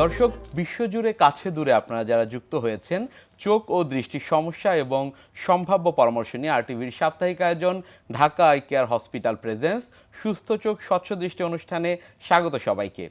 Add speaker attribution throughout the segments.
Speaker 1: দর্শক, বিশ্বজুড়ে কাছে দূরে আপনারা যারা যুক্ত হয়েছেন, চোখ ও দৃষ্টির সমস্যা এবং সম্ভাব্য পরামর্শ নিয়ে আরটিভির সাপ্তাহিক আয়োজন, Dhaka eye care hospital presents, সুস্থ চোখ, স্বচ্ছ দৃষ্টি অনুষ্ঠানে স্বাগত সবাইকে।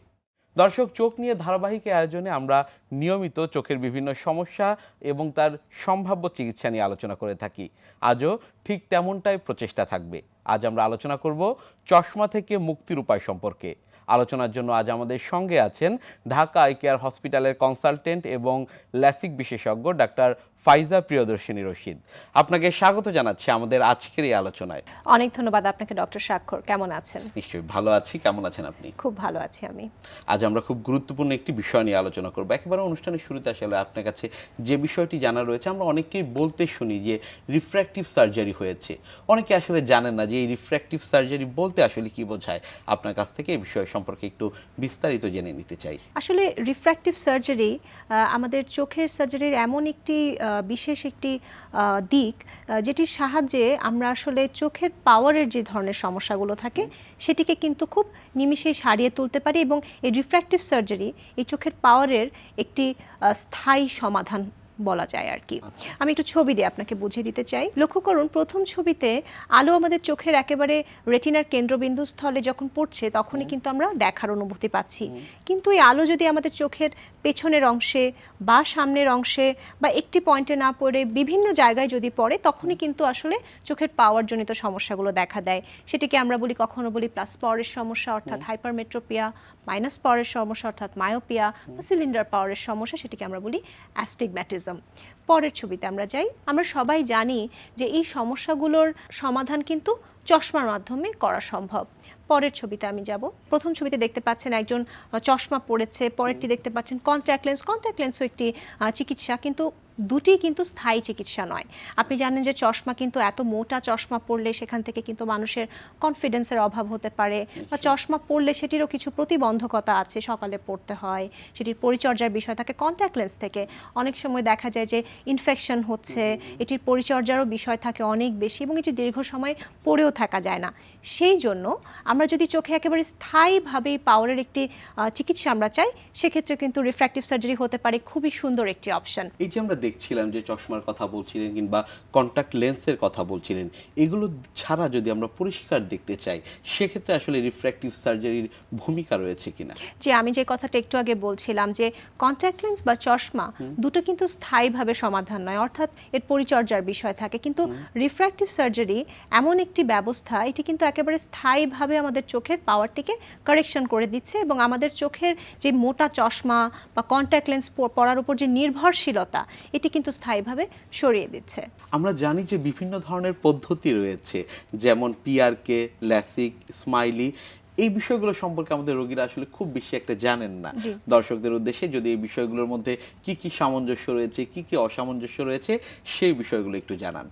Speaker 1: দর্শক, চোখ নিয়ে ধারাবাহিক আয়োজনে আমরা নিয়মিত চোখের বিভিন্ন সমস্যা এবং তার সম্ভাব্য চিকিৎসা নিয়ে আলোচনা করে থাকি। আজও ঠিক তেমনটাই প্রচেষ্টা থাকবে। আজ আমরা আলোচনা করব চশমা থেকে মুক্তির উপায় সম্পর্কে। আলোচনার জন্য আজ আমাদের সঙ্গে আছেন ঢাকা আই কেয়ার হসপিটালের কনসালটেন্ট এবং ল্যাসিক বিশেষজ্ঞ ডাক্তার ফাইজা প্রিয়দর্শিনী রশিদ। আপনাকে স্বাগত জানাচ্ছি আমাদের আজকের এই আলোচনায়।
Speaker 2: অনেক ধন্যবাদ আপনাকে ডক্টর স্বাক্ষর। কেমন আছেন?
Speaker 1: নিশ্চয়ই ভালো আছি। কেমন আছেন আপনি?
Speaker 2: খুব ভালো আছি আমি।
Speaker 1: আজ আমরা খুব গুরুত্বপূর্ণ একটি বিষয় নিয়ে আলোচনা করব। একেবারে অনুষ্ঠানের শুরুতে আসলে আপনার কাছে যে বিষয়টি জানা রয়েছে আমরা অনেকেই বলতে শুনি যে রিফ্র্যাক্টিভ সার্জারি হয়েছে। অনেকে আসলে জানেন না যে এই রিফ্র্যাক্টিভ সার্জারি বলতে আসলে কি বোঝায়। আপনার কাছ থেকে এই বিষয় সম্পর্কে একটু বিস্তারিত জেনে নিতে চাই।
Speaker 2: আসলে রিফ্র্যাক্টিভ সার্জারি আমাদের চোখের সার্জারির এমন একটি বিশেষ একটি দিক যেটির সাহায্যে আমরা আসলে চোখের পাওয়ারের যে ধরনের সমস্যাগুলো থাকে, সেটিকে কিন্তু খুব নিমিষেই সারিয়ে তুলতে পারি এবং এই রিফ্র্যাক্টিভ সার্জারি এই চোখের পাওয়ারের একটি স্থায়ী সমাধান বলা যায় আর কি। আমি একটু ছবি দিয়ে আপনাকে বুঝিয়ে দিতে চাই। লক্ষ্য করুন প্রথম ছবিতে আলো আমাদের চোখের একেবারে রেটিনার কেন্দ্রবিন্দু স্থলে যখন পড়ছে তখনই কিন্তু আমরা দেখার অনুভূতি পাচ্ছি। কিন্তু এই আলো যদি আমাদের চোখের পেছনের অংশে বা সামনের অংশে বা একটি পয়েন্টে না পড়ে বিভিন্ন জায়গায় যদি পড়ে তখনই কিন্তু আসলে চোখের পাওয়ার জনিত সমস্যাগুলো দেখা দেয়। সেটিকে আমরা বলি কখনো বলি প্লাস পাওয়ারের সমস্যা অর্থাৎ হাইপারমেট্রোপিয়া মাইনাস পাওয়ারের সমস্যা অর্থাৎ মায়োপিয়া বা সিলিন্ডার পাওয়ারের সমস্যা সেটিকে আমরা বলি অ্যাস্টিগম্যাটিজম পরের ছবিতে আমরা যাই। আমরা সবাই জানি যে এই সমস্যাগুলোর সমাধান কিন্তু চশমার মাধ্যমে করা সম্ভব। পরের ছবিতে আমি যাব। প্রথম ছবিতে দেখতে পাচ্ছেন একজন চশমা পড়েছে। পরেরটি দেখতে পাচ্ছেন কন্ট্যাক্ট লেন্স কন্ট্যাক্ট লেন্সও একটি চিকিৎসা কিন্তু দুটি কিন্তু স্থায়ী চিকিৎসা নয়। আপনি জানেন যে চশমা কিন্তু এত মোটা চশমা পড়লে সেখান থেকে কিন্তু মানুষের কনফিডেন্সের অভাব হতে পারে। বা চশমা পড়লে সেটিরও কিছু প্রতিবন্ধকতা আছে সকালে পড়তে হয়। সেটির পরিচর্যার বিষয় থাকে কন্ট্যাক্ট লেন্স থেকে। অনেক সময় দেখা যায় যে ইনফেকশন হচ্ছে। এটির পরিচর্যারও বিষয় থাকে অনেক বেশি এবং এটি দীর্ঘ সময় পড়েও থাকা যায় না। সেই জন্য আমরা যদি চোখে একেবারে স্থায়ীভাবে পাওয়ারের একটি চিকিৎসা আমরা চাই সেক্ষেত্রে কিন্তু রিফ্র্যাক্টিভ সার্জারি হতে পারে খুবই সুন্দর একটি অপশন
Speaker 1: এই যে আমরা দেখছিলাম যে চশমার কথা বলছিলেন কিংবা কন্ট্যাক্ট লেন্সের কথা বলছিলেন এগুলো ছাড়া যদি আমরা পরিষ্কার দেখতে চাই সেক্ষেত্রে আসলে রিফ্র্যাক্টিভ সার্জারির ভূমিকা রয়েছে কিনা?
Speaker 2: যে আমি যে কথাটা একটু আগে বলছিলাম যে কন্ট্যাক্ট লেন্স বা চশমা দুটো কিন্তু স্থায়ীভাবে সমাধান নয় অর্থাৎ এর পরিচর্যার বিষয় থাকে। কিন্তু রিফ্র্যাক্টিভ সার্জারি এমন একটি ব্যবস্থা এটি কিন্তু একেবারে স্থায়ীভাবে আমাদের চোখের পাওয়ারটিকে কারেকশন করে দিচ্ছে এবং আমাদের চোখের যে মোটা চশমা বা কন্ট্যাক্ট লেন্স পরার উপর যে নির্ভরশীলতা এটি কিন্তু স্থায়ীভাবে সরিয়ে দিচ্ছে।
Speaker 1: আমরা জানি যে বিভিন্ন ধরনের পদ্ধতি রয়েছে যেমন পিআরকে ল্যাসিক স্মাইলি এই বিষয়গুলো সম্পর্কে আমাদের রোগীরা আসলে খুব বেশি একটা জানেন না। দর্শকদের উদ্দেশ্যে যদি এই বিষয়গুলোর মধ্যে কি কি সামঞ্জস্য রয়েছে কি কি অসামঞ্জস্য রয়েছে সেই বিষয়গুলো একটু জানান।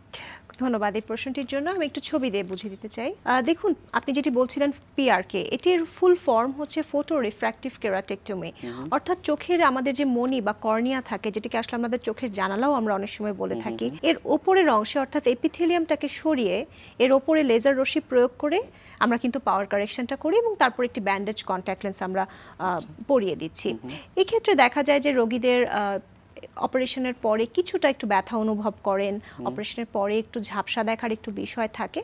Speaker 2: ধন্যবাদ এই প্রশ্নটির জন্য। আমি একটু ছবি দিয়ে বুঝিয়ে দিতে চাই। দেখুন আপনি যেটি বলছিলেন পিআরকে এটির ফুল ফর্ম হচ্ছে ফোটো রিফ্র্যাক্টিভ কেরাটেকটমি অর্থাৎ চোখের আমাদের যে মনি বা কর্নিয়া থাকে যেটিকে আসলে আমাদের চোখের জানালাও আমরা অনেক সময় বলে থাকি এর ওপরের অংশে অর্থাৎ এপিথেলিয়ামটাকে সরিয়ে এর ওপরে লেজার রশ্মি প্রয়োগ করে আমরা কিন্তু পাওয়ার কারেকশনটা করি এবং তারপর একটি ব্যান্ডেজ কন্ট্যাক্ট লেন্স আমরা পরিয়ে দিচ্ছি। এক্ষেত্রে দেখা যায় যে রোগীদের অপারেশনের পরে কিছুটা একটু ব্যথা অনুভব করেন অপারেশনের পরে একটু ঝাপসা দেখার একটু বিষয় থাকে।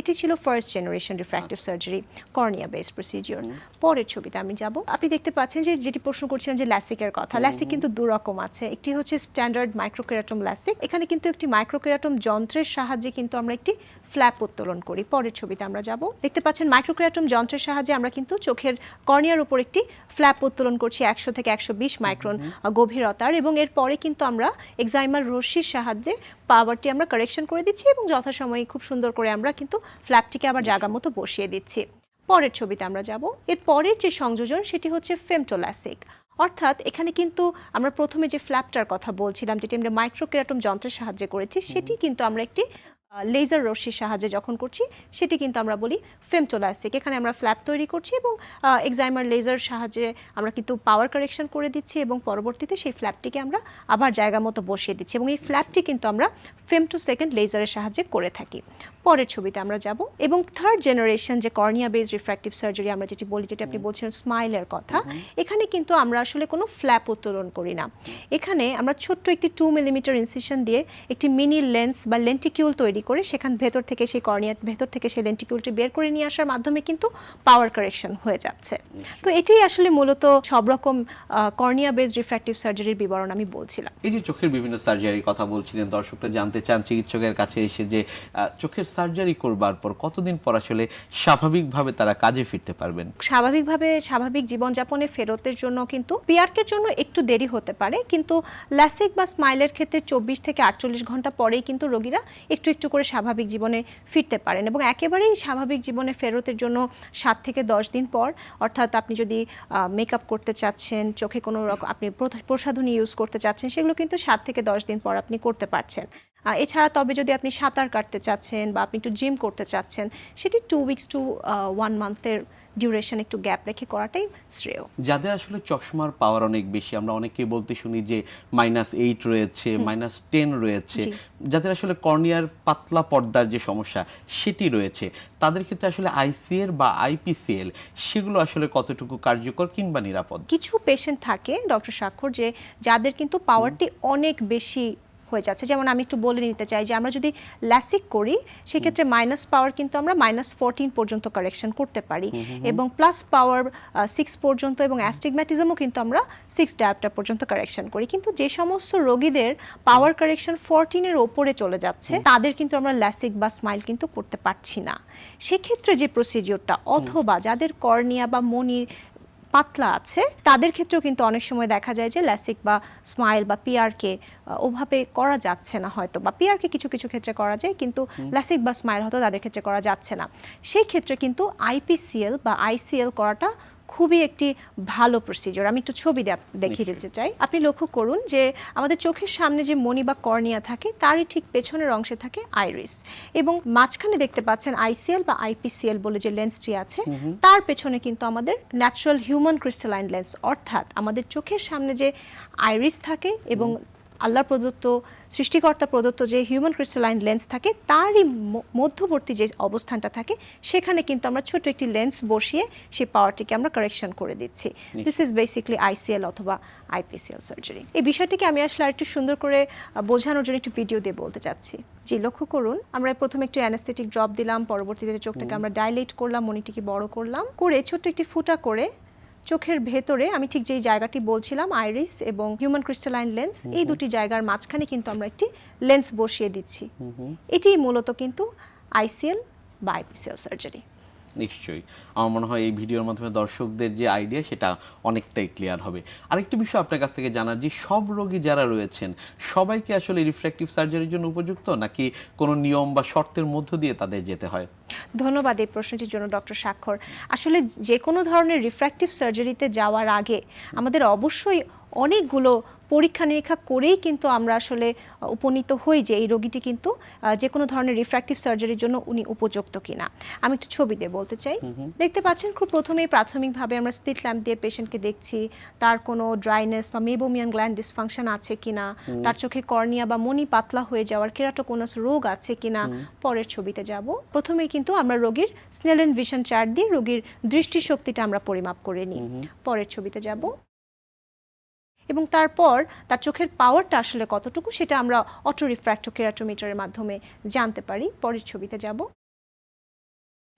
Speaker 2: এটি ছিল first generation refractive surgery cornea base procedure পরের ছবিতে আমি যাব। আপনি দেখতে পাচ্ছেন যে যেটি প্রশ্ন করছিলেন যে ল্যাসিকের কথা ল্যাসিক কিন্তু দু রকম আছে। একটি হচ্ছে স্ট্যান্ডার্ড মাইক্রোকেরাটম ল্যাসিক। এখানে কিন্তু একটি মাইক্রোকেরাটম যন্ত্রের সাহায্যে কিন্তু আমরা একটি ফ্ল্যাপ উত্তোলন করি। পরের ছবিতে আমরা যাব। দেখতে পাচ্ছেন মাইক্রোকেরাটম যন্ত্রের সাহায্যে আমরা কিন্তু চোখের কর্নিয়ার উপর একটি ফ্ল্যাপ উত্তোলন করছি একশো থেকে একশো বিশ মাইক্রন গভীরতার এবং এর পরে কিন্তু আমরা এক্সাইমার রশ্মির সাহায্যে পাওয়ারটি আমরা কারেকশন করে দিচ্ছি এবং যথাসময়ে খুব সুন্দর করে আমরা কিন্তু ফ্ল্যাপটিকে আবার জায়গা মতো বসিয়ে দিচ্ছি। পরের ছবিতে আমরা যাব। এর পরের যে সংযোজন সেটি হচ্ছে ফেমটোল্যাসিক অর্থাৎ এখানে কিন্তু আমরা প্রথমে যে ফ্ল্যাপটার কথা বলছিলাম যেটি আমরা মাইক্রোকেরাটম যন্ত্রের সাহায্যে করেছি সেটি কিন্তু আমরা একটি লেজার রশ্মির সাহায্যে যখন করছি সেটি কিন্তু আমরা বলি ফেমটোলাস্টিক এখানে আমরা ফ্ল্যাপ তৈরি করছি এবং এক্সাইমার লেজার সাহায্যে আমরা কিন্তু পাওয়ার কারেকশন করে দিচ্ছি এবং পরবর্তীতে সেই ফ্ল্যাপটিকে আমরা আবার জায়গা মতো বসিয়ে দিচ্ছি এবং এই ফ্ল্যাপটি কিন্তু আমরা ফেমটো সেকেন্ড লেজারের সাহায্যে করে থাকি। পরের ছবিতে আমরা যাব এবং থার্ড জেনারেশন যে কর্নিয়া বেজ রিফ্র্যাক্টিভ সার্জারি আমরা যেটি বলি যেটি আপনি বলছিলেন স্মাইলের কথা এখানে কিন্তু আমরা আসলে কোনো ফ্ল্যাপ উত্তোলন করি না। এখানে আমরা ছোট্ট একটি টু মিলিমিটার ইনসিশন দিয়ে একটি মিনি লেন্স বা লেন্টিকিউল তৈরি করে সেখান ভেতর থেকে সেই কর্নিয়া ভেতর থেকে সেই লেন্টিকিউলটি বের করে নিয়ে আসার মাধ্যমে কিন্তু পাওয়ার কারেকশন হয়ে যাচ্ছে। তো এটাই আসলে মূলত সব রকম কর্নিয়া বেস রিফ্র্যাক্টিভ সার্জারির বিবরণ আমি বলছিলাম।
Speaker 1: এই যে চোখের বিভিন্ন সার্জারির কথা বলছিলেন দর্শকরা জানতে চান চিকিৎসকের কাছে এসে যে চোখের সার্জারি করবার পর কতদিন পর আসলে স্বাভাবিকভাবে তারা কাজে ফিরতে পারবেন?
Speaker 2: স্বাভাবিকভাবে স্বাভাবিক জীবনযাপনে ফেরতের জন্য কিন্তু পিআরকের জন্য একটু দেরি হতে পারে কিন্তু ল্যাসিক বা স্মাইলের ক্ষেত্রে চব্বিশ থেকে আটচল্লিশ ঘণ্টা পরেই কিন্তু রোগীরা একটু একটু করে স্বাভাবিক জীবনে ফিরতে পারেন এবং একেবারেই স্বাভাবিক জীবনে ফেরতের জন্য সাত থেকে দশ দিন পর, অর্থাৎ আপনি যদি মেকআপ করতে চাচ্ছেন, চোখে কোনো রকম আপনি প্রসাধনী ইউজ করতে চাচ্ছেন, সেগুলো কিন্তু সাত থেকে দশ দিন পর আপনি করতে পারছেন। এছাড়া তবে যদি আপনি সাঁতার কাটতে চাচ্ছেন বা আপনি একটু জিম করতে চাচ্ছেন, সেটি টু উইকস টু ওয়ান মান্থের ডিউরেশন একটু গ্যাপ রেখে করাটাই শ্রেয়।
Speaker 1: যাদের আসলে চশমার পাওয়ার অনেক বেশি আমরা অনেকেই বলতে শুনি যে মাইনাস এইট রয়েছে মাইনাস টেন রয়েছে। যাদের আসলে কর্নিয়ার পাতলা পর্দার যে সমস্যা সেটি রয়েছে। তাদের ক্ষেত্রে আসলে আইসিএল বা আইপিসিএল সেগুলো আসলে কতটুকু কার্যকর কিংবা নিরাপদ?
Speaker 2: কিছু পেশেন্ট থাকে ডক্টর স্বাক্ষর যে যাদের কিন্তু পাওয়ারটি অনেক বেশি হয়ে যাচ্ছে। যেমন আমি একটু বলে নিতে চাই যে আমরা যদি ল্যাসিক করি সেক্ষেত্রে মাইনাস পাওয়ার কিন্তু আমরা মাইনাস ফোরটিন পর্যন্ত কারেকশন করতে পারি। এবং প্লাস পাওয়ার সিক্স পর্যন্ত এবং অ্যাস্টিগম্যাটিজমও কিন্তু আমরা সিক্স ডায়াপ্টার পর্যন্ত কারেকশন করি। কিন্তু যে সমস্ত রোগীদের পাওয়ার কারেকশন ফোরটিনের ওপরে চলে যাচ্ছে তাদের কিন্তু আমরা ল্যাসিক বা স্মাইল কিন্তু করতে পারছি না। সেক্ষেত্রে যে প্রসিডিওরটা অথবা যাদের কর্নিয়া বা মনির পাতলা আছে। তাদের ক্ষেত্রেও কিন্তু অনেক সময় দেখা যায় যে ল্যাসিক বা স্মাইল বা পিআরকে ওভাবে করা যাচ্ছে না হয়তো বা। পিআরকে কিছু কিছু ক্ষেত্রে করা যায় কিন্তু ল্যাসিক বা স্মাইল হয়তো তাদের ক্ষেত্রে করা যাচ্ছে না। সেই ক্ষেত্রে কিন্তু আইপিসিএল বা আইসিএল করাটা খুবই একটি ভালো প্রসিজার আমি একটু ছবি দেখিয়ে দিতে চাই। আপনি লক্ষ্য করুন যে আমাদের চোখের সামনে যে মণি বা কর্নিয়া থাকে তারই ঠিক পেছনের অংশে থাকে আইরিস এবং মাঝখানে দেখতে পাচ্ছেন আইসিএল বা আইপিসিএল বলে যে লেন্সটি আছে তার পেছনে কিন্তু আমাদের ন্যাচারাল হিউম্যান ক্রিস্টালাইন লেন্স অর্থাৎ আমাদের চোখের সামনে যে আইরিস থাকে এবং আল্লাহ প্রদত্ত সৃষ্টিকর্তা প্রদত্ত যে হিউম্যান ক্রিস্টালাইন লেন্স থাকে তারই মধ্যবর্তী যে অবস্থানটা থাকে সেখানে কিন্তু আমরা ছোট একটি লেন্স বসিয়ে সেই পাওয়ারটিকে আমরা কারেকশন করে দিচ্ছি। দিস ইজ বেসিকলি আইসিএল অথবা আইপিসিএল সার্জারি এই বিষয়টিকে আমি আসলে আরেকটু সুন্দর করে বোঝানোর জন্য একটু ভিডিও দিয়ে বলতে চাচ্ছি। জি লক্ষ্য করুন আমরা প্রথমে একটু অ্যানাস্থেটিক ড্রপ দিলাম পরবর্তীতে চোখটাকে আমরা ডাইলেট করলাম মনিটিকে বড় করলাম করে ছোট্ট একটি ফুটা করে চোখের ভেতরে আমি ঠিক যেই জায়গাটি বলছিলাম আইরিস এবং হিউম্যান ক্রিস্টালাইন লেন্স এই দুটি জায়গার মাঝখানে কিন্তু আমরা একটি লেন্স বসিয়ে দিচ্ছি। এটি মূলত কিন্তু আইসিএল বা আইপিসিএল সার্জারি।
Speaker 1: নিশ্চয়ই। আমার মনে হয় এই ভিডিওর মাধ্যমে দর্শকদের যে আইডিয়া সেটা অনেকটাই ক্লিয়ার হবে। আরেকটি বিষয় আপনার কাছ থেকে জানার, যে সব রোগী যারা রয়েছেন সবাইকে আসলে রিফ্র্যাক্টিভ সার্জারির জন্য উপযুক্ত, নাকি কোনো নিয়ম বা শর্তের মধ্য দিয়ে তাদের যেতে হয়?
Speaker 2: ধন্যবাদ এই প্রশ্নটির জন্য, ডক্টর স্বাক্ষর। আসলে যে কোনো ধরনের রিফ্র্যাক্টিভ সার্জারিতে যাওয়ার আগে আমাদের অবশ্যই অনেকগুলো পরীক্ষা নিরীক্ষা করেই কিন্তু আমরা আসলে উপনীত হই যে এই রোগীটি কিন্তু যে কোনো ধরনের রিফ্র্যাক্টিভ সার্জারির জন্য উনি উপযুক্ত কিনা। আমি একটু ছবি দিয়ে বলতে চাই। দেখতে পাচ্ছেন খুব প্রথমেই প্রাথমিকভাবে আমরা স্লিট ল্যাম্প দিয়ে পেশেন্টকে দেখছি তার কোনো ড্রাইনেস বা মেবোমিয়ান গ্ল্যান্ড ডিসফাংশন আছে কিনা তার চোখে কর্নিয়া বা মনি পাতলা হয়ে যাওয়ার কেরাটোকোনাস রোগ আছে কিনা পরের ছবিতে যাব। প্রথমেই কিন্তু আমরা রোগীর স্নেলেন ভিশন চার্ট দিয়ে রোগীর দৃষ্টিশক্তিটা আমরা পরিমাপ করে নিই। পরের ছবিতে যাব। এবং তারপর তার চোখের পাওয়ারটা আসলে কতটুকু সেটা আমরা অটো রিফ্র্যাক্টোকেরাটোমিটারের মাধ্যমে জানতে পারি। পরের ছবিতে যাব।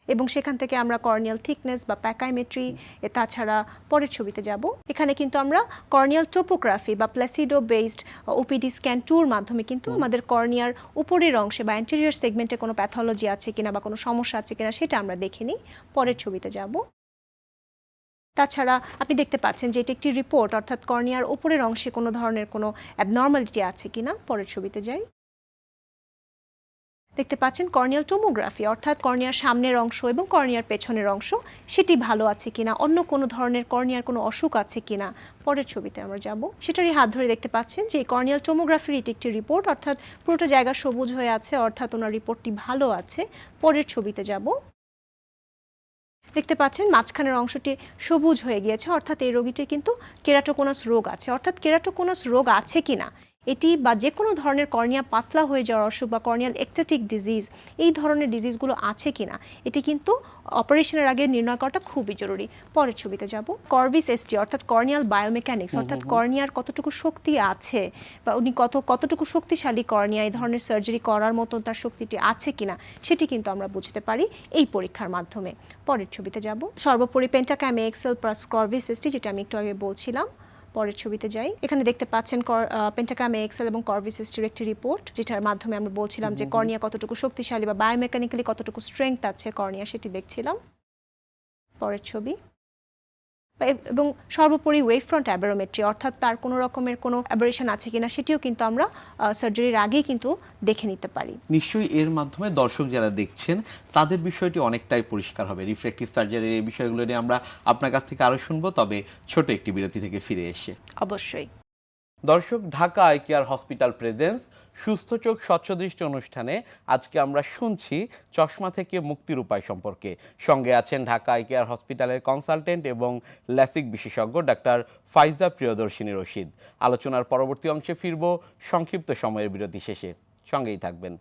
Speaker 2: এবং সেখান থেকে আমরা কর্নিয়াল থিকনেস বা প্যাকাইমেট্রি এ তাছাড়া পরের ছবিতে যাব। এখানে কিন্তু আমরা কর্নিয়াল টোপোগ্রাফি বা প্লাসিডো বেসড ওপিডি স্ক্যান টুর মাধ্যমে কিন্তু আমাদের কর্নিয়ার উপরের অংশে বা অ্যান্টেরিয়র সেগমেন্টে কোনো প্যাথোলজি আছে কিনা বা কোনো সমস্যা আছে কিনা সেটা আমরা দেখে নিই। পরের ছবিতে যাব। তাছাড়া আপনি দেখতে পাচ্ছেন যে এটি একটি রিপোর্ট অর্থাৎ কর্নিয়ার উপরের অংশে কোনো ধরনের কোনো অ্যাবনর্মালিটি আছে কিনা, পরের ছবিতে যাই। দেখতে পাচ্ছেন কর্নিয়াল টোমোগ্রাফি অর্থাৎ কর্নিয়ার সামনের অংশ এবং কর্নিয়ার পেছনের অংশ, সেটি ভালো আছে কিনা, অন্য কোনো ধরনের কর্নিয়ার কোনো অসুখ আছে কিনা, পরের ছবিতে আমরা যাব। সেটারই হাত ধরে দেখতে পাচ্ছেন যে কর্নিয়াল টোমোগ্রাফির এটি একটি রিপোর্ট অর্থাৎ পুরোটা জায়গা সবুজ হয়ে আছে, অর্থাৎ ওনার রিপোর্টটি ভালো আছে, পরের ছবিতে যাব। দেখতে পাচ্ছেন, মাঝখানের অংশটি সবুজ হয়ে গিয়েছে, অর্থাৎ এই রোগীটির কিন্তু কেরাটোকোনাস রোগ আছে। অর্থাৎ কেরাটোকোনাস রোগ আছে কিনা? এটি বা যে কোনো ধরনের কর্নিয়া পাতলা হয়ে যাওয়ার অসুখ বা কর্নিয়াল একটেটিক ডিজিজ এই ধরনের ডিজিজগুলো আছে কিনা এটি কিন্তু অপারেশনের আগে নির্ণয় করাটা খুবই জরুরি। পরের ছবিতে যাব। কর্ভিস এসটি অর্থাৎ কর্নিয়াল বায়োমেকানিক্স অর্থাৎ কর্নিয়ার কতটুকু শক্তি আছে বা উনি কত কতটুকু শক্তিশালী কর্নিয়া এই ধরনের সার্জারি করার মতো তার শক্তিটি আছে কিনা সেটি কিন্তু আমরা বুঝতে পারি এই পরীক্ষার মাধ্যমে। পরের ছবিতে যাব। সর্বোপরি Pentacam Excel plus Corvis ST যেটা আমি একটু আগে বলছিলাম। পরের ছবিতে যাই। এখানে দেখতে পাচ্ছেন পেন্টাকাম এক্সেল এবং কর্ভিসিস্টির একটি রিপোর্ট যেটার মাধ্যমে আমরা বলছিলাম যে কর্নিয়া কতটুকু শক্তিশালী বা বায়োমেকানিক্যালি কতটুকু স্ট্রেংথ আছে কর্নিয়া সেটি দেখছিলাম। পরের ছবি। এবং সর্বোপরি ওয়েভ ফ্রন্ট অ্যাবারোমেট্রি অর্থাৎ তার কোনো রকমের কোনো অ্যাবারেশন আছে কিনা সেটিও কিন্তু আমরা সার্জারির আগেই কিন্তু দেখে নিতে পারি।
Speaker 1: নিশ্চয়ই এর মাধ্যমে দর্শক যারা দেখছেন তাদের বিষয়টি অনেকটাই পরিষ্কার হবে। রিফ্লেক্টিভ সার্জারির এই বিষয়গুলো নিয়ে আমরা আপনার কাছ থেকে আরও শুনব তবে ছোট একটি বিরতি থেকে ফিরে এসে।
Speaker 2: অবশ্যই।
Speaker 1: দর্শক Dhaka eye care hospital presents সুস্থ চোখ, স্বচ্ছ দৃষ্টি অনুষ্ঠানে আজকে আমরা শুনছি চশমা থেকে মুক্তির উপায় সম্পর্কে। সঙ্গে আছেন ঢাকা আই কেয়ার হসপিটালের কনসালটেন্ট এবং ল্যাসিক বিশেষজ্ঞ ডাক্তার ফাইজা প্রিয়দর্শিনী রশিদ। আলোচনার পরবর্তী অংশে ফিরব সংক্ষিপ্ত সময়ের বিরতি শেষে। সঙ্গেই থাকবেন।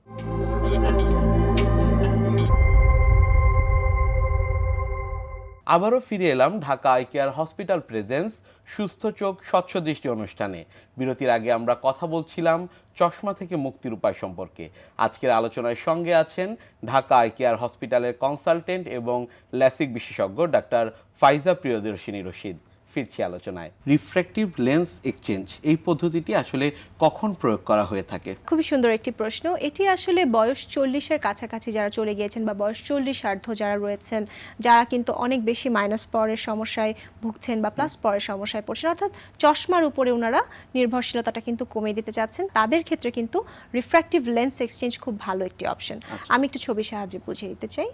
Speaker 1: আবারও ফিরে এলাম Dhaka eye care hospital presents সুস্থ চোখ, স্বচ্ছ দৃষ্টি অনুষ্ঠানে। বিরতির আগে আমরা কথা বলছিলাম চশমা থেকে মুক্তির উপায় সম্পর্কে। আজকের আলোচনায় সঙ্গে আছেন ঢাকা আই কেয়ার হসপিটালের কনসালটেন্ট এবং ল্যাসিক বিশেষজ্ঞ ডাক্তার ফাইজা প্রিয়দর্শিনী রশিদ। ফিরছি আলোচনায়। রিফ্র্যাক্টিভ লেন্স এক্সচেঞ্জ এই পদ্ধতিটি আসলে কখন প্রয়োগ করা হয়ে থাকে?
Speaker 2: খুবই সুন্দর একটি প্রশ্ন। এটি আসলে বয়স চল্লিশের কাছাকাছি যারা চলে গিয়েছেন বা বয়স চল্লিশ সার্ধ যারা রয়েছেন যারা কিন্তু অনেক বেশি মাইনাস পরের সমস্যায় ভুগছেন বা প্লাস পরের সমস্যায় পড়ছেন অর্থাৎ চশমার উপরে ওনারা নির্ভরশীলতাটা কিন্তু কমিয়ে দিতে চাচ্ছেন। তাদের ক্ষেত্রে কিন্তু রিফ্র্যাক্টিভ লেন্স এক্সচেঞ্জ খুব ভালো একটি অপশন আমি একটু ছবির সাহায্যে বুঝিয়ে দিতে চাই।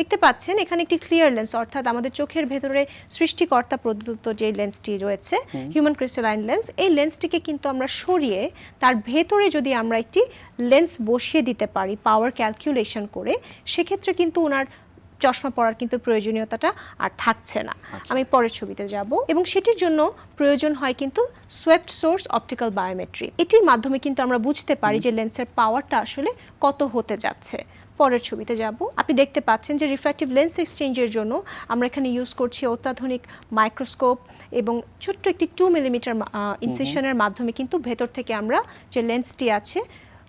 Speaker 2: দেখতে পাচ্ছেন এখানে একটি ক্লিয়ার লেন্স অর্থাৎ আমাদের চোখের ভেতরে সৃষ্টিকর্তা প্রদত্ত যে লেন্সটি রয়েছে হিউম্যান ক্রিস্টালাইন লেন্স এই লেন্সটিকে কিন্তু আমরা সরিয়ে তার ভেতরে যদি আমরা একটি লেন্স বসিয়ে দিতে পারি পাওয়ার ক্যালকুলেশন করে সেক্ষেত্রে কিন্তু ওনার চশমা পরার কিন্তু প্রয়োজনীয়তাটা আর থাকছে না। আমি পরের ছবিতে যাব এবং সেটির জন্য প্রয়োজন হয় কিন্তু সোয়েপ্ট সোর্স অপটিক্যাল বায়োমেট্রি এটির মাধ্যমে কিন্তু আমরা বুঝতে পারি যে লেন্সের পাওয়ারটা আসলে কত হতে যাচ্ছে। পরের ছবিতে যাব। আপনি দেখতে পাচ্ছেন যে রিফ্র্যাক্টিভ লেন্স এক্সচেঞ্জের জন্য আমরা এখানে ইউজ করছি অত্যাধুনিক মাইক্রোস্কোপ এবং ছোট্ট একটি টু মিলিমিটার ইনসেশনের মাধ্যমে কিন্তু ভেতর থেকে আমরা যে লেন্সটি আছে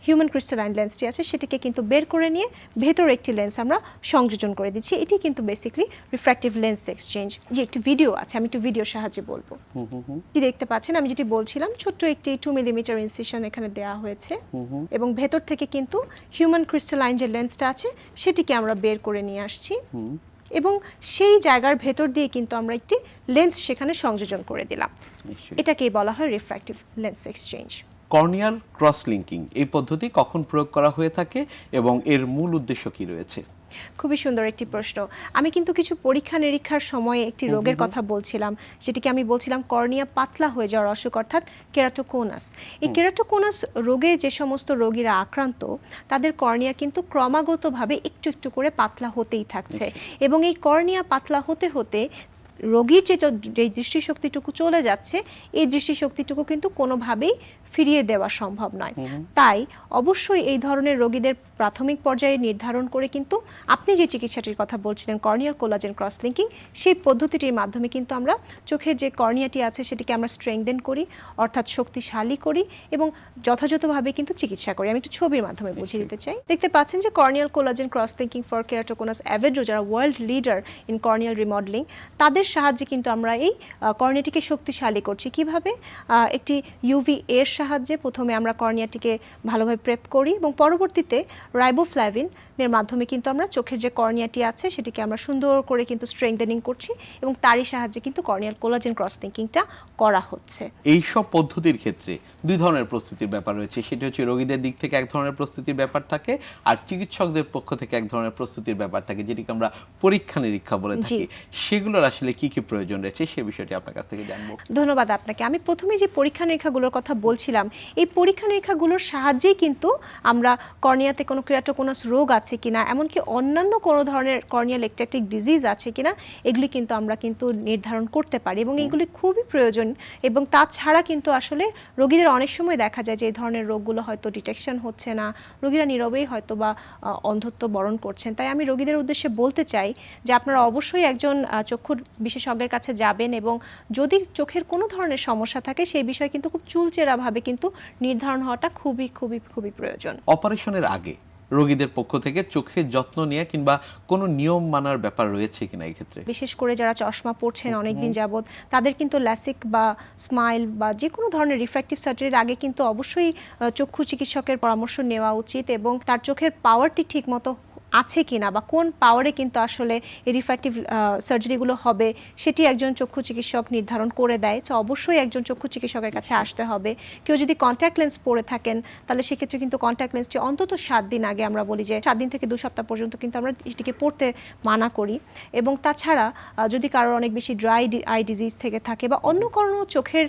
Speaker 2: হিউম্যান ক্রিস্টালাইন লেন্সটি আছে সেটিকে কিন্তু বের করে নিয়ে ভেতর একটি লেন্স আমরা সংযোজন করে দিচ্ছি। এটি কিন্তু বেসিক্যালি রিফ্র্যাক্টিভ লেন্স এক্সচেঞ্জ যে একটি ভিডিও আছে আমি একটু ভিডিও সাহায্যে বলব। দেখতে পাচ্ছেন আমি যেটি বলছিলাম ছোট্ট একটি টু মিলিমিটার ইনসিশন এখানে দেওয়া হয়েছে। এবং ভেতর থেকে কিন্তু হিউম্যান ক্রিস্টালাইন যে লেন্সটা আছে সেটিকে আমরা বের করে নিয়ে আসছি। এবং সেই জায়গার ভেতর দিয়ে কিন্তু আমরা একটি লেন্স সেখানে সংযোজন করে দিলাম। এটাকেই বলা হয় refractive lens exchange
Speaker 1: corneal cross linking এই পদ্ধতি কখন প্রয়োগ করা হয়ে থাকে এবং এর মূল উদ্দেশ্য কি রয়েছে?
Speaker 2: খুবই সুন্দর একটি প্রশ্ন। আমি কিন্তু কিছু পরীক্ষা নিরীক্ষার সময়ে একটি রোগের কথা বলছিলাম যেটিকে আমি বলছিলাম কর্নিয়া পাতলা হয়ে যাওয়ার অসুখ অর্থাৎ কেরাটোকোনাস। এই কেরাটোকোনাস রোগে যে সমস্ত রোগীরা আক্রান্ত তাদের কর্নিয়া কিন্তু ক্রমাগতভাবে একটু একটু করে পাতলা হতেই থাকছে। এবং এই কর্নিয়া পাতলা হতে হতে রোগীর যে যে দৃষ্টিশক্তিটুকু চলে যাচ্ছে এই দৃষ্টিশক্তিটুকু কিন্তু কোনোভাবেই ফিরিয়ে দেওয়া সম্ভব নয়। তাই অবশ্যই এই ধরনের রোগীদের প্রাথমিক পর্যায়ে নির্ধারণ করে কিন্তু আপনি যে চিকিৎসাটির কথা বলছিলেন কর্নিয়াল কোলাজেন ক্রস লিঙ্কিং সেই পদ্ধতিটির মাধ্যমে কিন্তু আমরা চোখের যে কর্নিয়াটি আছে সেটিকে আমরা স্ট্রেংদেন করি অর্থাৎ শক্তিশালী করি এবং যথাযথভাবে কিন্তু চিকিৎসা করি। আমি একটু ছবির মাধ্যমে বুঝিয়ে দিতে চাই। দেখতে পাচ্ছেন যে corneal collagen cross linking for keratoconus Avedro যারা world leader in corneal remodeling তাদের সাহায্যে কিন্তু আমরা এই কর্নিয়াটিকে শক্তিশালী করছি। কীভাবে? একটি ইউভি এর সাহায্যে প্রথমে আমরা কর্নিয়াটিকে ভালোভাবে প্রেপ করি এবং পরবর্তীতে রাইবোফ্ল্যাভিন এর মাধ্যমে কিন্তু আমরা চোখের যে কর্নিয়াটি আছে সেটিকে আমরা সুন্দর করে কিন্তু স্ট্রেংথেনিং করছি এবং তারই সাহায্যে কিন্তু কর্নিয়াল কোলাজেন ক্রস লিঙ্কিংটা করা হচ্ছে।
Speaker 1: এই সব পদ্ধতির ক্ষেত্রে দুই ধরনের প্রস্তুতির ব্যাপার রয়েছে। সেটি হচ্ছে রোগীদের দিক থেকে এক ধরনের প্রস্তুতির ব্যাপার থাকে আর চিকিৎসকদের পক্ষ থেকে এক ধরনের প্রস্তুতির ব্যাপার থাকে যেটিকে আমরা পরীক্ষা নিরীক্ষা বলে থাকি। সেগুলোর আসলে কি কি প্রয়োজন রয়েছে সে বিষয়টি আপনার কাছ থেকে জানব।
Speaker 2: ধন্যবাদ আপনাকে। আমি প্রথমে যে পরীক্ষা নিরীক্ষাগুলোর কথা বলছিলাম এই পরীক্ষা নিরীক্ষাগুলোর সাহায্যেই কিন্তু আমরা কর্নিয়াতে কোনো ক্রিয়াটোকোনাস রোগ আছে কিনা এমনকি অন্যান্য কোনো ধরনের কর্নিয়াল একট্যাকটিক ডিজিজ আছে কিনা এগুলি কিন্তু আমরা কিন্তু নির্ধারণ করতে পারি এবং এগুলি খুবই প্রয়োজন এবং তাছাড়া কিন্তু আসলে রোগীদের অনেক সময় দেখা যায় যে এই ধরনের রোগগুলো হয়তো ডিটেকশন হচ্ছে না রোগীরা নীরবেই হয়তো বা অন্ধত্ব বরণ করছেন। তাই আমি রোগীদের উদ্দেশ্যে বলতে চাই যে আপনারা অবশ্যই একজন চক্ষুর বিশেষজ্ঞের কাছে যাবেন এবং যদি চোখের কোনো ধরনের সমস্যা থাকে সেই বিষয়ে কিন্তু খুব চুলচেরাভাবে কিন্তু নির্ধারণ হওয়াটা খুবই খুবই খুবই প্রয়োজন।
Speaker 1: অপারেশনের আগে রোগীদের পক্ষ থেকে চোখের যত্ন নেওয়া কিংবা কোনো নিয়ম মানার ব্যাপার রয়েছে কিনা এই ক্ষেত্রে?
Speaker 2: বিশেষ করে যারা চশমা পড়ছেন অনেকদিন যাবত তাদের কিন্তু ল্যাসিক বা স্মাইল বা যে কোনো ধরনের রিফ্র্যাক্টিভ সার্জারির আগে কিন্তু অবশ্যই চক্ষু চিকিৎসকের পরামর্শ নেওয়া উচিত এবং তার চোখের পাওয়ারটি ঠিকমতো আছে কিনা বা কোন পাওয়ারে কিন্তু আসলে এই সার্জারিগুলো হবে, সেটি একজন চক্ষু চিকিৎসক নির্ধারণ করে দেয়। তো অবশ্যই একজন চক্ষু চিকিৎসকের কাছে আসতে হবে। কেউ যদি কন্ট্যাক্ট লেন্স পরে থাকেন, তাহলে সেক্ষেত্রে কিন্তু কন্ট্যাক্ট লেন্সটি অন্তত সাত দিন আগে আমরা বলি যে, সাত দিন থেকে দু সপ্তাহ পর্যন্ত কিন্তু আমরা এটিকে পড়তে মানা করি। এবং তাছাড়া যদি কারোর অনেক বেশি ড্রাই আই ডিজিজ থেকে থাকে বা অন্য কোনো চোখের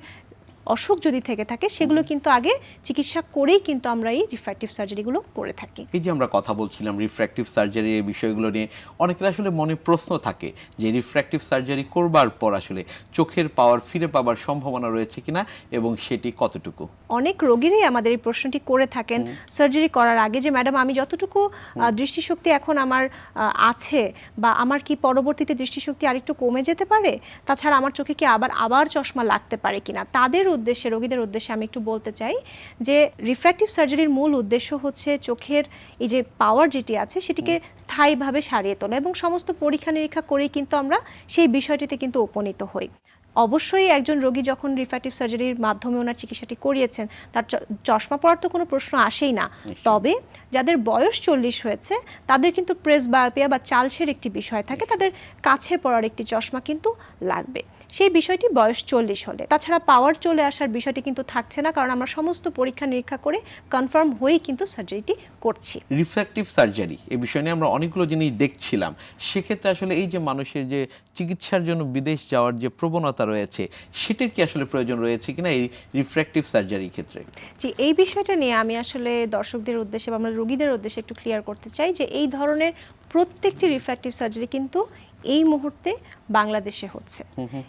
Speaker 2: অসুখ যদি থেকে থাকে সেগুলো কিন্তু আগে চিকিৎসা করেই কিন্তু আমরা এই রিফ্র্যাক্টিভ সার্জারিগুলো করে থাকি।
Speaker 1: এই যে আমরা কথা বলছিলাম রিফ্র্যাক্টিভ সার্জারি এই বিষয়গুলো নিয়ে অনেকের আসলে মনে প্রশ্ন থাকে যে রিফ্র্যাক্টিভ সার্জারি করবার পর আসলে চোখের পাওয়ার ফিরে পাবার সম্ভাবনা রয়েছে কিনা এবং সেটি কতটুকু?
Speaker 2: অনেক রোগীরাই আমাদের এই প্রশ্নটি করে থাকেন। সার্জারি করার আগে যে ম্যাডাম আমি যতটুকু দৃষ্টিশক্তি এখন আমার আছে বা আমার কি পরবর্তীতে দৃষ্টিশক্তি আরেকটু কমে যেতে পারে? তাছাড়া আমার চোখে কি আবার আবার চশমা লাগতে পারে কিনা? তাদের উদ্দেশ্যে রোগীদের উদ্দেশ্যে আমি একটু বলতে চাই যে রিফ্র্যাক্টিভ সার্জারির মূল উদ্দেশ্য হচ্ছে চোখের এই যে পাওয়ার যেটি আছে সেটিকে স্থায়ীভাবে সারিয়ে তোলা এবং সমস্ত পরীক্ষা নিরীক্ষা করেই কিন্তু আমরা সেই বিষয়টিতে কিন্তু উপনীত হই। অবশ্যই একজন রোগী যখন রিফ্র্যাক্টিভ সার্জারির মাধ্যমে ওনার চিকিৎসাটি করিয়েছেন তার চশমা পড়ার তো কোনো প্রশ্ন আসেই না। তবে যাদের বয়স চল্লিশ হয়েছে তাদের কিন্তু প্রেস বায়োপিয়া বা চালসের একটি বিষয় থাকে তাদের কাছে পড়ার একটি চশমা কিন্তু লাগবে। সেই বিষয়টি বয়স চল্লিশ হলে। তাছাড়া পাওয়ার চলে আসার বিষয়টি কিন্তু থাকছে না কারণ আমরা সমস্ত পরীক্ষা নিরীক্ষা করে কনফার্ম হয়েই কিন্তু সার্জারিটি করছি।
Speaker 1: রিফ্র্যাক্টিভ সার্জারি এ বিষয় নিয়ে আমরা অনেকগুলো জিনিস দেখছিলাম। সেক্ষেত্রে আসলে এই যে মানুষের যে চিকিৎসার জন্য বিদেশ যাওয়ার যে প্রবণতা রয়েছে, সেটির কি আসলে প্রয়োজন রয়েছে কিনা এই রিফ্র্যাক্টিভ সার্জারির ক্ষেত্রে?
Speaker 2: জি, এই বিষয়টা নিয়ে আমি আসলে দর্শকদের উদ্দেশ্যে বা আমরা রোগীদের উদ্দেশ্যে একটু ক্লিয়ার করতে চাই যে এই ধরনের প্রত্যেকটি রিফ্র্যাক্টিভ সার্জারি কিন্তু এই মুহূর্তে বাংলাদেশে হচ্ছে।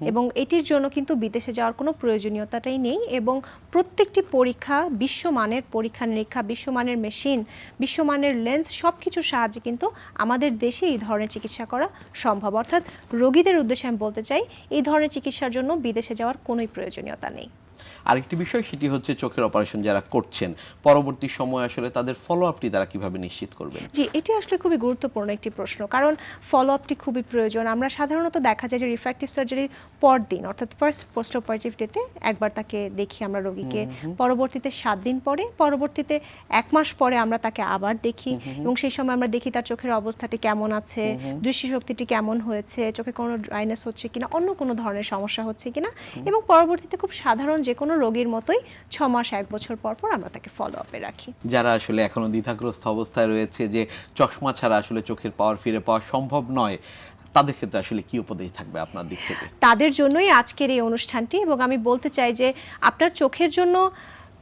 Speaker 2: এবং এটির জন্য কিন্তু বিদেশে যাওয়ার কোনো প্রয়োজনীয়তাটাই নেই এবং প্রত্যেকটি পরীক্ষা বিশ্বমানের পরীক্ষা নিরীক্ষা বিশ্বমানের মেশিন বিশ্বমানের লেন্স সব কিছুর সাহায্যে কিন্তু আমাদের দেশে এই ধরনের চিকিৎসা করা সম্ভব। অর্থাৎ রোগীদের উদ্দেশ্যে আমি বলতে চাই এই ধরনের চিকিৎসার জন্য বিদেশে যাওয়ার কোনোই প্রয়োজনীয়তা নেই।
Speaker 1: আরেকটি বিষয় সেটি হচ্ছে চোখের অপারেশন যারা করছেন। পরবর্তী সময় আসলে তাদের ফলো আপটি তারা কীভাবে নিশ্চিত করবেন?
Speaker 2: জি এটি আসলে খুবই গুরুত্বপূর্ণ একটি প্রশ্ন। কারণ ফলো আপটি খুবই প্রয়োজন। আমরা সাধারণত দেখা যায় যে রিফ্র্যাক্টিভ সার্জারির পর দিন অর্থাৎ ফার্স্ট পোস্ট অপারেটিভ ডেতে একবার তাকে দেখি আমরা রোগীকে। পরবর্তীতে সাত দিন পরে পরবর্তীতে এক মাস পরে আমরা তাকে আবার দেখি। এবং সেই সময় আমরা দেখি তার চোখের অবস্থাটি কেমন আছে দৃষ্টিশক্তিটি কেমন হয়েছে চোখে কোনো ড্রাইনেস হচ্ছে কিনা অন্য কোনো ধরনের সমস্যা হচ্ছে কিনা। এবং পরবর্তীতে খুব সাধারণ যে কোনো রোগীর মতোই ছ মাস এক বছর পর পর আমরা তাকে ফলো আপে রাখি।
Speaker 1: যারা আসলে এখনও দ্বিধাগ্রস্ত অবস্থায় রয়েছে যে চশমা ছাড়া আসলে চোখের পাওয়ার ফিরে পাওয়া সম্ভব নয় তাদের ক্ষেত্রে আসলে কি উপদেশ থাকবে আপনার দিক থেকে?
Speaker 2: তাদের জন্যই আজকের এই অনুষ্ঠানটি এবং আমি বলতে চাই যে আপনার চোখের জন্য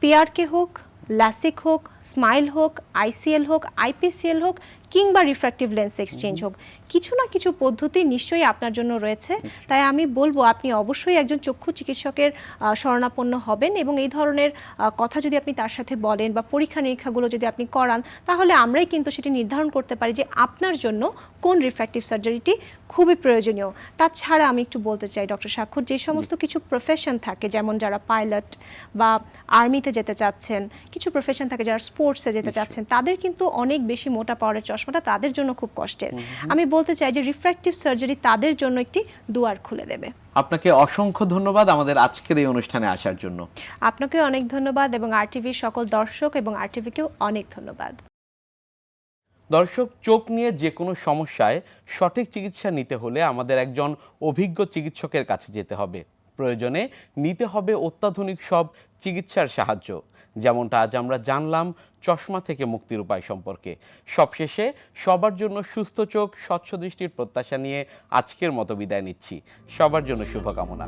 Speaker 2: পিআরকে হোক ল্যাসিক হোক স্মাইল হোক আইসিএল হোক আইপিসিএল হোক কিংবা রিফ্র্যাক্টিভ লেন্স এক্সচেঞ্জ হোক কিছু না কিছু পদ্ধতি নিশ্চয়ই আপনার জন্য রয়েছে। তাই আমি বলব আপনি অবশ্যই একজন চক্ষু চিকিৎসকের শরণাপন্ন হবেন এবং এই ধরনের কথা যদি আপনি তার সাথে বলেন বা পরীক্ষা নিরীক্ষাগুলো যদি আপনি করান তাহলে আমরাই কিন্তু সেটি নির্ধারণ করতে পারি যে আপনার জন্য কোন রিফ্র্যাক্টিভ সার্জারিটি খুবই প্রয়োজনীয়। তাছাড়া আমি একটু বলতে চাই ডক্টর স্বাক্ষর যে সমস্ত কিছু প্রফেশন থাকে যেমন যারা পাইলট বা আর্মিতে যেতে চাচ্ছেন কিছু প্রফেশন থাকে যারা স্পোর্টসে যেতে চাচ্ছেন তাদের কিন্তু অনেক বেশি মোটা পাওয়ারের চশমাটা তাদের জন্য খুব কষ্টের। আমি বলতে চাই যে রিফ্র্যাক্টিভ সার্জারি তাদের জন্য একটি দুয়ার খুলে দেবে।
Speaker 1: আপনাকে অসংখ্য ধন্যবাদ আমাদের আজকের এই অনুষ্ঠানে আসার জন্য।
Speaker 2: আপনাকে অনেক ধন্যবাদ এবং আরটিভির সকল দর্শক এবং আরটিভিকেও অনেক ধন্যবাদ।
Speaker 1: দর্শক চোখ নিয়ে যে কোনো সমস্যায় সঠিক চিকিৎসা নিতে হলে আমাদের একজন অভিজ্ঞ চিকিৎসকের কাছে যেতে হবে। প্রয়োজনে নিতে হবে অত্যাধুনিক সব চিকিৎসার সাহায্য। যেমনটা আজ আমরা জানলাম চশমা থেকে মুক্তির উপায় সম্পর্কে। সবশেষে সবার জন্য সুস্থ চোখ, স্বচ্ছ দৃষ্টির প্রত্যাশা নিয়ে আজকের মতো বিদায় নিচ্ছি। সবার জন্য শুভকামনা।